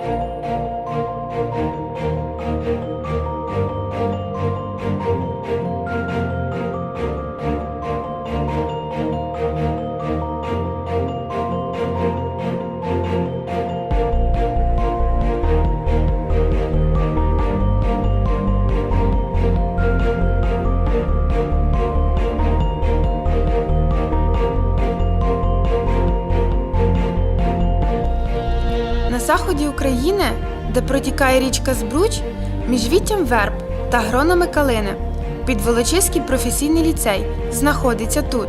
Música заході України, де протікає річка Збруч, між віттям верб та гронами калини, Підволочиський професійний ліцей знаходиться тут.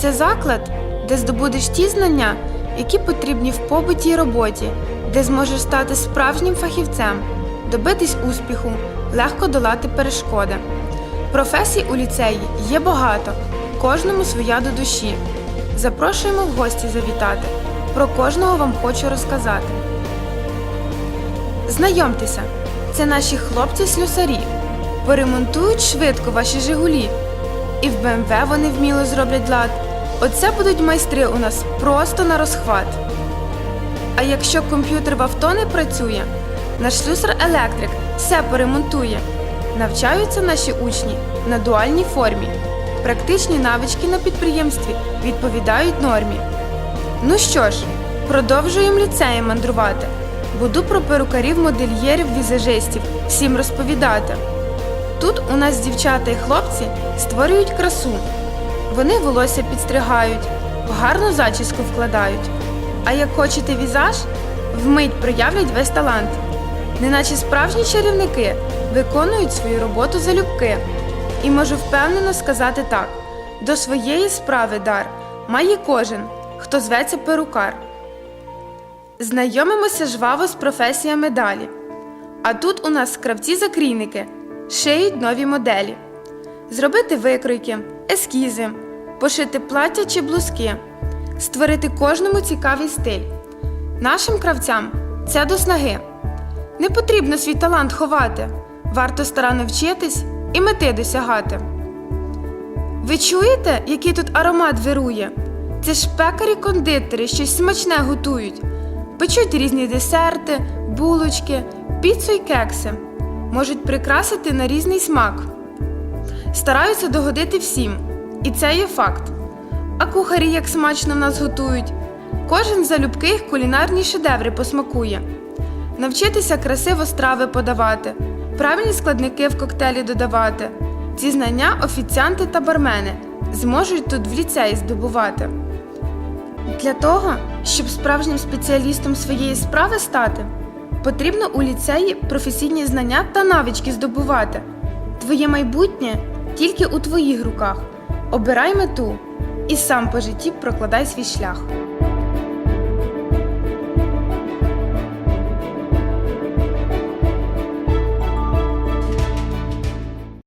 Це заклад, де здобудеш ті знання, які потрібні в побуті й роботі, де зможеш стати справжнім фахівцем, добитись успіху, легко долати перешкоди. Професій у ліцеї є багато, кожному своя до душі. Запрошуємо в гості завітати. Про кожного вам хочу розказати. Знайомтеся, це наші хлопці-слюсарі. Поремонтують швидко ваші Жигулі. І в БМВ вони вміло зроблять лад. Оце будуть майстри у нас просто на розхват. А якщо комп'ютер в авто не працює, наш слюсар-електрик все поремонтує. Навчаються наші учні на дуальній формі. Практичні навички на підприємстві відповідають нормі. Ну що ж, продовжуємо ліцеєм мандрувати. Буду про перукарів, модельєрів, візажистів всім розповідати. Тут у нас дівчата і хлопці створюють красу. Вони волосся підстригають, гарну зачіску вкладають. А як хочете візаж, вмить проявлять весь талант. Неначе справжні чарівники виконують свою роботу залюбки. І можу впевнено сказати так: до своєї справи дар має кожен, хто зветься перукар. Знайомимося жваво з професіями далі. А тут у нас кравці-закрійники шиють нові моделі, зробити викройки, ескізи, пошити плаття чи блузки, створити кожному цікавий стиль. Нашим кравцям це до снаги. Не потрібно свій талант ховати, варто старанно вчитись і мети досягати. Ви чуєте, який тут аромат вирує? Це ж пекарі-кондитери щось смачне готують. Печуть різні десерти, булочки, піцу й кекси. Можуть прикрасити на різний смак. Стараються догодити всім, і це є факт. А кухарі як смачно в нас готують. Кожен залюбки їх кулінарні шедеври посмакує. Навчитися красиво страви подавати, правильні складники в коктейлі додавати. Ці знання офіціанти та бармени зможуть тут в ліцеї здобувати. Для того, щоб справжнім спеціалістом своєї справи стати, потрібно у ліцеї професійні знання та навички здобувати. Твоє майбутнє тільки у твоїх руках. Обирай мету і сам по житті прокладай свій шлях.